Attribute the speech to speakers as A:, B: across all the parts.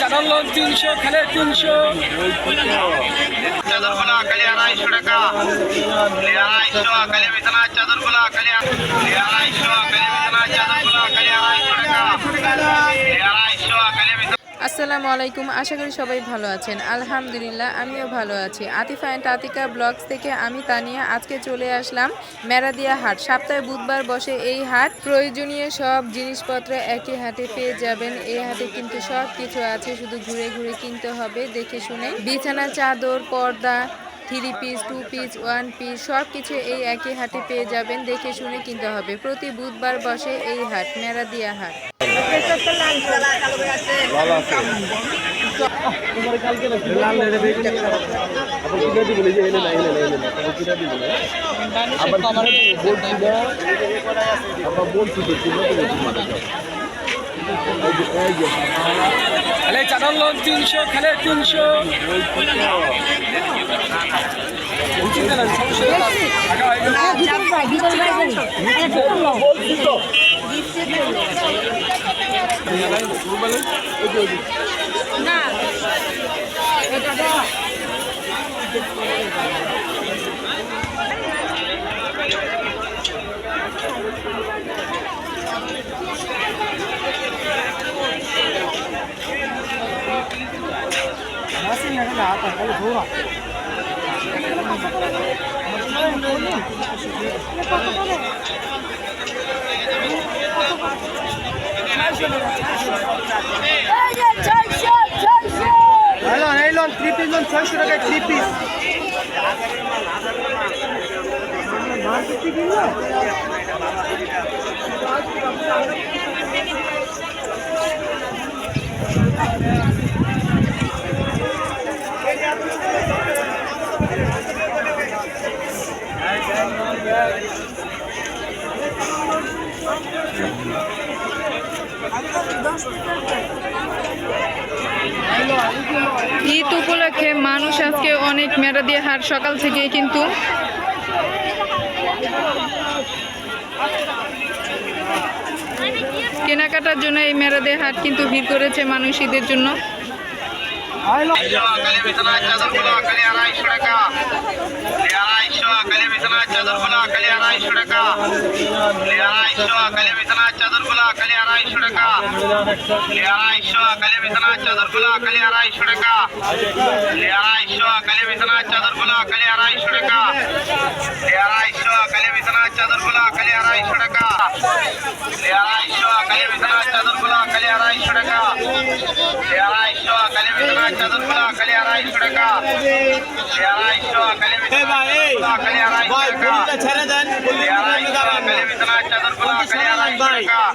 A: চাদর লোক তিনশো, খালে তিনশো।
B: চাদরগুলো খালি আড়াইশো টাকা। আড়াইশো, খালি বিছানা চাদরগুলো খালি খালি আড়াইশো, খালি বিছানা চাদরগুলো খালি আড়াইশো টাকা। আড়াইশো
C: আসসালামু আলাইকুম, আশা করি সবাই ভালো আছেন। আলহামদুলিল্লাহ, আমিও ভালো আছি। আতিফা অ্যান্ড আতিকা ব্লগস থেকে আমি তানিয়া। আজকে চলে আসলাম মেরাদিয়া হাট। সপ্তাহে বুধবার বসে এই হাট। প্রয়োজনীয় সব জিনিসপত্র একই হাটে পেয়ে যাবেন। এই হাটে কিন্তু সব কিছু আছে। শুধু ঘুরে ঘুরে কিনতে হবে, দেখে শুনে। বিছানা, চাদর, পর্দা three piece two piece one piece সব কিছু এই একই হাটে পেয়ে যাবেন। দেখে শুনে কিনতে হবে। প্রতি বুধবার বসে এই হাট, মেরাদিয়া হাট।
B: বিছানা চাদরগুলো খালি আড়াইশো টাকা খালি আড়াইশো খালি বিছানা চাদরগুলো খালি আড়াইশো টাকা খালি আড়াইশো খালি বিছানা চাদরগুলো খালি আড়াইশো টাকা খালি আড়াইশো উপলক্ষে মানুষ আজকে অনেক মেরা দিয়ে হার সকাল থেকে কিন্তু কেনাকাটার জন্য এই টাকা হাট কিন্তু ভিড় করেছে মানুষ ঈদের আড়াইশো টাকা খালি আড়াইশো খালি বিছানা চাদরগুলো খালি আড়াইশো টাকা। আড়াইশো খালি বিছানা চাদরগুলো খালি আড়াইশো টাকা। আড়াইশো খালি বিছানা চাদরগুলো খালি আড়াইশো টাকা। আড়াইশো খালি বিছানা চাদরগুলো খালি আড়াইশো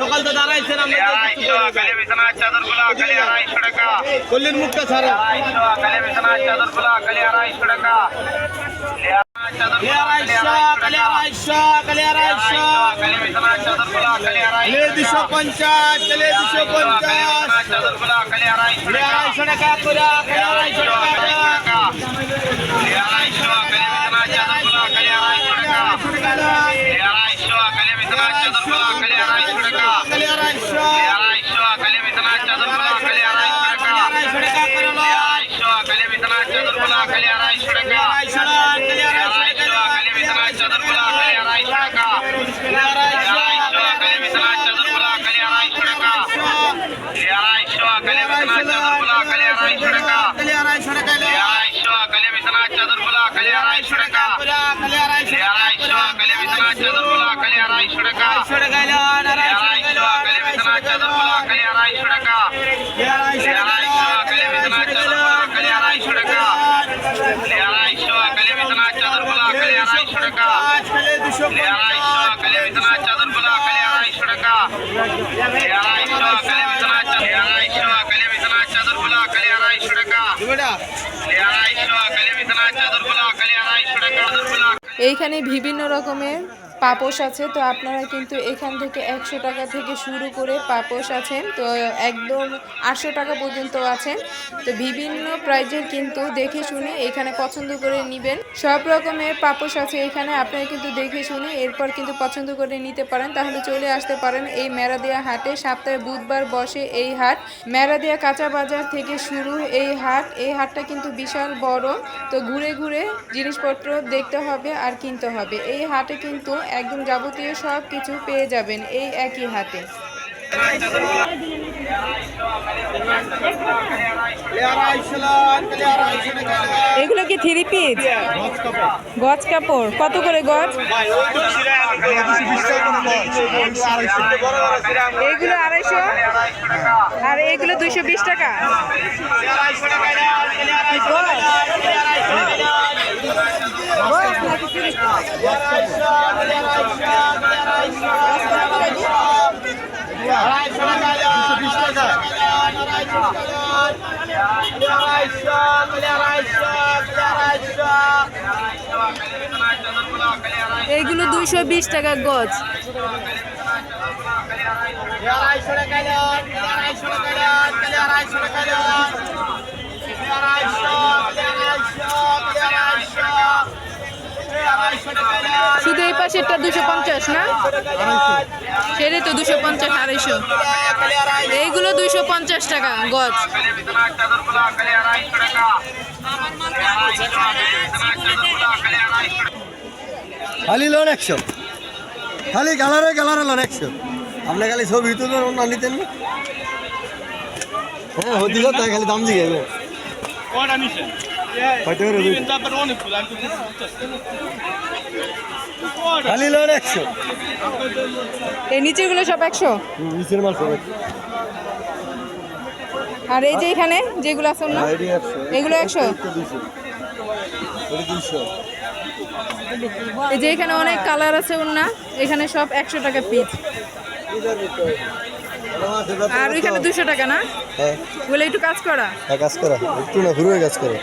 D: সকাল তো দাঁড়াইছেন কল্লির মুখটা ছাড়া
B: আড়াইশো খালি বিছানা চাদরগুলো খালি আড়াইশো টাকা।
D: দুশো পঞ্চাশ কালি দুশো পঞ্চাশ কালি আড়াইশো টাকা করে কালি আড়াইশো টাকা আড়াইশো টাকা করে আড়াইশো টাকা কালি আড়াইশো আড়াইশো কালি আড়াইশো কালি আড়াইশো টাকা
B: খালি আড়াইশো টাকা
D: করে কালি আড়াইশো
B: আড়াইশো খালি বিছানা চাদরগুলো খালি আড়াইশো টাকা
D: আড়াইশো টাকা এলান আড়াইশো
B: আড়াইশো খালি বিছানা চাদরগুলো খালি আড়াইশো টাকা
D: আড়াইশো
B: আড়াইশো টাকা আড়াইশো খালি বিছানা চাদরগুলো খালি আড়াইশো টাকা
D: কালি দুশো
B: আড়াইশো খালি বিছানা চাদরগুলো খালি আড়াইশো টাকা আড়াইশো খালি বিছানা আড়াইশো খালি বিছানা চাদরগুলো খালি আড়াইশো টাকা
D: বেটা
B: আড়াইশো খালি বিছানা চাদরগুলো খালি আড়াইশো টাকা চাদরগুলো
C: এইখানে বিভিন্ন রকমের পাপোশ আছে, তো আপনারা কিন্তু এখান থেকে একশো টাকা থেকে শুরু করে পাপোশ আছেন তো একদম আটশো টাকা পর্যন্ত আছেন তো বিভিন্ন প্রাইজের কিন্তু দেখে শুনে এখানে পছন্দ করে নেবেন। সব রকমের পাপোশ আছে এখানে, আপনারা কিন্তু দেখে শুনে এরপর কিন্তু পছন্দ করে নিতে পারেন। তাহলে চলে আসতে পারেন এই মেরাদিয়া হাটে। সপ্তাহে বুধবার বসে এই হাট। মেরাদিয়া কাঁচা বাজার থেকে শুরু এই হাট। এই হাটটা কিন্তু বিশাল বড়। তো ঘুরে ঘুরে জিনিসপত্র দেখতে হবে আর কিনতে হবে। এই হাটে কিন্তু একদম যাবতীয় সব কিছু পেয়ে যাবেন এই একই
D: টাকা
C: এগুলো কি থ্রি পিস? গজ কাপড়। কত করে গজ এগুলো আড়াইশো? আর এগুলো দুইশো বিশ টাকা। এইগুলো দুইশো বিশ টাকা গজ।
D: আড়াইশো টাকা আড়াইশো টাকা আড়াইশো টাকা আড়াইশো আড়াইশো আড়াইশো আড়াইশো টাকা
C: শুধু এই পাশেরটা দুশো পঞ্চাশ না? সেটাই তো দুশো পঞ্চাশ আড়াইশো। এইগুলো দুইশো পঞ্চাশ টাকা গজ।
E: খালি লোন একশো। খালি কালারে কালারে লোন একশো। আপনি খালি ছবি তুলে না নিতেন না? হ্যাঁ হদিল তাই খালি দাম দিয়ে গেবে কয়টা করে? খালি লোন একশো।
C: এই নিচেগুলো সব একশো?
E: নিচের মাল সব
C: আর এই যে এখানে যেগুলো আছে না
E: একশো।
C: এগুলো একশো এই যে এখানে অনেক কালার আছে না এখানে সব একশো টাকা পিস আর ওইখানে দুশো টাকা না?
E: হ্যাঁ।
C: বলে একটু কাজ করা?
E: হ্যাঁ, কাজ করা। একটু না ঘুরে কাজ করে।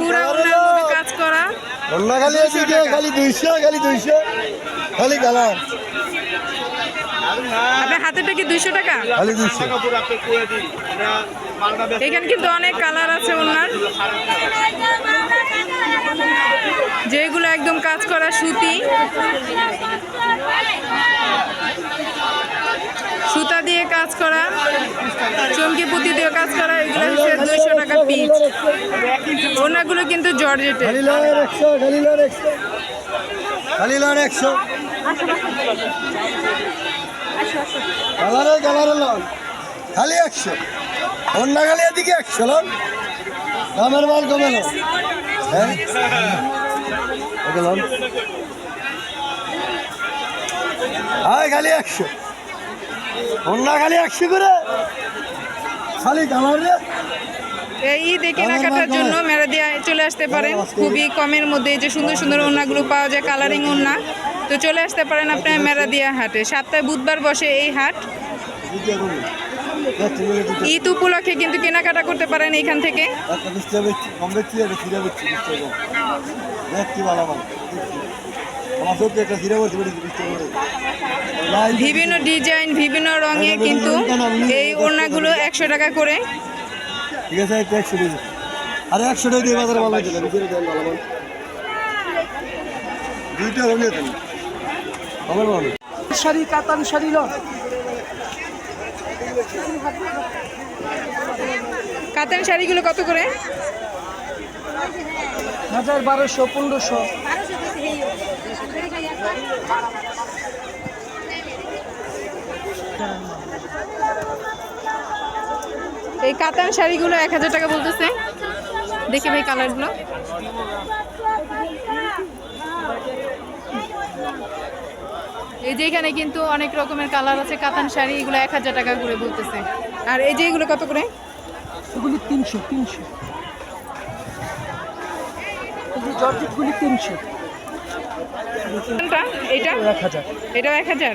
C: পুরা
E: কালারে
C: ওনার
E: লোন
C: মধ্যে কাজ করা
E: অন্য খালি এদিকে খালি দুইশো খালি দুইশো খালি
C: আপনার হাতেটা কি দুইশো টাকা?
E: খালি দুইশো।
C: এখানে কিন্তু অনেক কালার আছে ওনার যেগুলো একদম কাজ করা সুতি। সুতা দিয়ে কাজ করা চমকি পুঁতি দিয়ে কাজ পিস ওনাগুলো কিন্তু জর্জেটের।
E: খালি একশো। অন্য খালি এদিকে একশো, লোন। দামের মাল কমে লোন হ্যাঁ? লোন। খালি একশো। অন্য খালি একশো করে। খালি কালার রে।
C: ঈদে কেনাকাটার জন্য মেরাদিয়া চলে আসতে পারেন। খুবই কমের মধ্যে যে সুন্দর সুন্দর ওড়নাগুলো পাওয়া যায় কালারিং ওড়না। তো চলে আসতে পারেন আপনার মেরাদিয়া হাটে। সপ্তাহে বুধবার বসে এই হাট। ঈদ উপলক্ষে কিন্তু কেনাকাটা করতে পারেন এখান থেকে। বিভিন্ন ডিজাইন, বিভিন্ন রঙে কিন্তু এই ওড়নাগুলো একশো টাকা করে।
E: ঠিক আছে একটা একশো টাকা আরে একশো টাকা দিয়ে বাজারে ভালো হয়েছে বিচেরে দেন ভালো মাল দুইটা হলে দেন আমার ভালো
A: শাড়ি কাতান শাড়ি লো।
C: কাতান শাড়িগুলো কত করে?
A: হাজার বারোশো পনেরোশো।
C: এই কাতান শাড়িগুলো এক হাজার টাকা বলতেছে। দেখে ভাই কালারগুলো। এই যে এখানে কিন্তু অনেক রকমের কালার আছে কাতান শাড়ি এগুলো এক হাজার টাকা করে বলতেছে। আর এই যে এগুলো কত করে?
A: এগুলি তিনশো তিনশো। জর্জেটগুলি তিনশো। হাজার।
C: এটাও এক হাজার?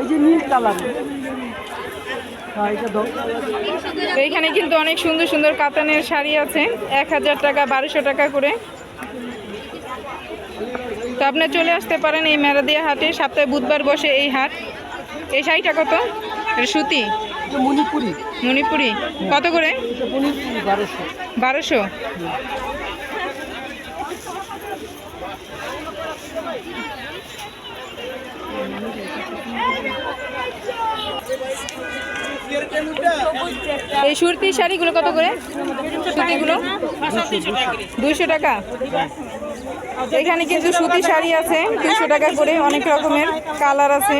A: এই যে নীল কালার। হ্যাঁ
C: এখানে কিন্তু অনেক সুন্দর সুন্দর কাতানের শাড়ি আছে। এক হাজার টাকা বারোশো টাকা করে। তো আপনি চলে আসতে পারেন এই মেরাদিয়া হাটে। সপ্তাহে বুধবার বসে এই হাট। এই শাড়িটা কত? সুতি।
A: মণিপুরি।
C: মণিপুরি। কত করে?
A: বারোশো।
C: বারোশো। এই সুরতি শাড়িগুলো কত করে? সুতিগুলো? দুইশো টাকা। এখানে কিন্তু সুতি শাড়ি আছে দুশো টাকা করে অনেক রকমের কালার আছে।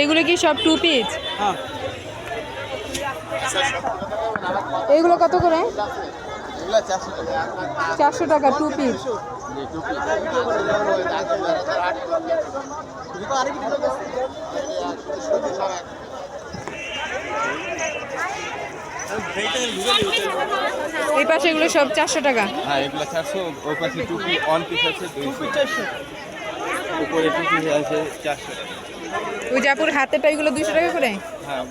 C: এগুলো কি সব টু পিস এগুলো কত করে? চারশো টাকা টু পিস এই পাশে এগুলো সব চারশো টাকা।
F: হ্যাঁ এগুলো চারশো ওই পাশে টুপি অন পিস আছে দুইশো উপরে টুপি আছে চারশো টাকা।
C: ওই জাপুর হাতেরটা এগুলো দুশো টাকা করে?
F: হ্যাঁ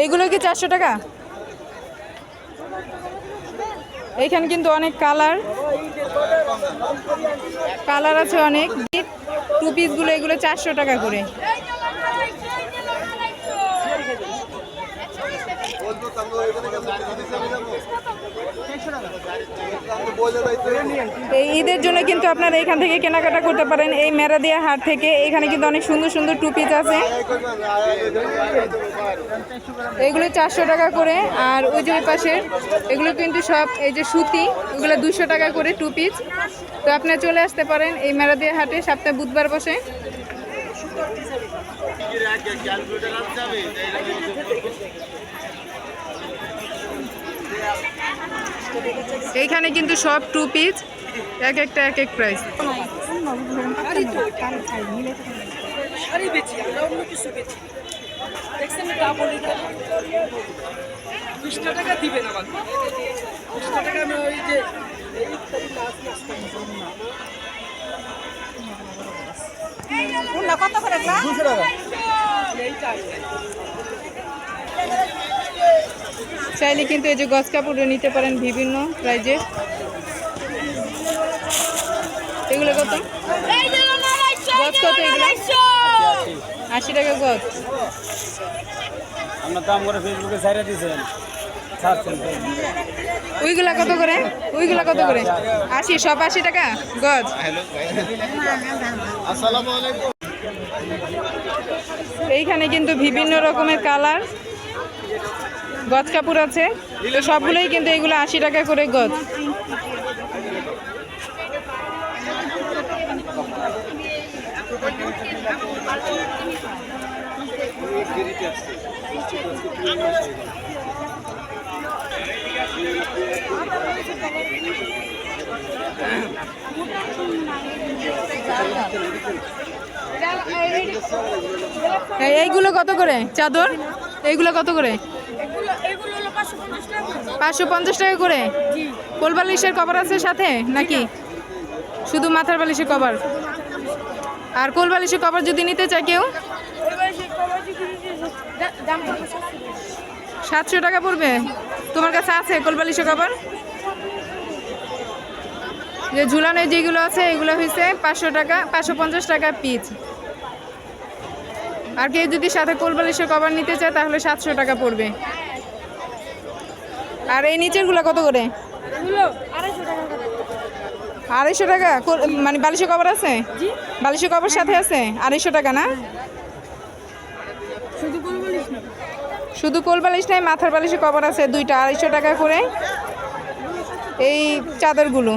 C: এইগুলো কি চারশো টাকা? এইখানে কিন্তু অনেক কালার। কালার আছে অনেক। টু পিসগুলো এগুলো চারশো টাকা করে। ঈদের জন্য কিন্তু আপনারা এখান থেকে কেনাকাটা করতে পারেন। এই মেরাদিয়া হাট থেকে এখানে কিন্তু অনেক সুন্দর সুন্দর টু পিস আছে। এগুলো চারশো টাকা করে। আর ওই যে ওই পাশের, এগুলো কিন্তু সব এই যে সুতি, ওগুলো দুশো টাকা করে টু পিস তো আপনারা চলে আসতে পারেন এই মেরাদিয়া হাটে, সপ্তাহে বুধবার বসে। এইখানে কিন্তু সব টু পিস এক একটা এক এক প্রাইস
A: টাকা দিবেন আমার টাকা আমি ওই যে এই ইত্যাদি নাচ নাচ করব না এইটা
C: চাইলে কিন্তু এই যে গছ কাপড়ও নিতে পারেন বিভিন্ন প্রাইজে এগুলো কত? গজ কত এগুলো? আশি টাকা গজ
F: আপনার দাম করে ফেসবুকে ছাইরা দিয়েছেন
C: ওইগুলা কত করে? ওইগুলা কত করে? আশি সব আশি টাকা? গজ এইখানে কিন্তু বিভিন্ন রকমের কালার। গজ কাপড় আছে। তো সবগুলোই কিন্তু এগুলো আশি টাকা করে গজ। এইগুলো কত করে? চাদর? এইগুলো কত করে? পাঁচশো পঞ্চাশ টাকা করে। কোল বালিশের কভার আছে সাথে নাকি? শুধু মাথার বালিশের কভার? আর কোল বালিশের কভার যদি নিতে চায় কেউ? সাতশো। টাকা পড়বে? তোমার কাছে আছে কোল বালিশের কভার? যে ঝুলানো যেগুলো আছে এগুলো হয়েছে পাঁচশো টাকা পাঁচশো পঞ্চাশ টাকা পিস আর কেউ যদি সাথে কোলবালিশের কভার নিতে চায় তাহলে সাতশো টাকা পড়বে। আর এই নিচেরগুলো কত করে? আড়াইশো টাকা মানে বালিশের কভার আছে? বালিশের কভার সাথে আছে? আড়াইশো টাকা না? শুধু কোল বালিশ নাই মাথার বালিশের কভার আছে দুইটা আড়াইশো টাকা করে। এই চাদরগুলো।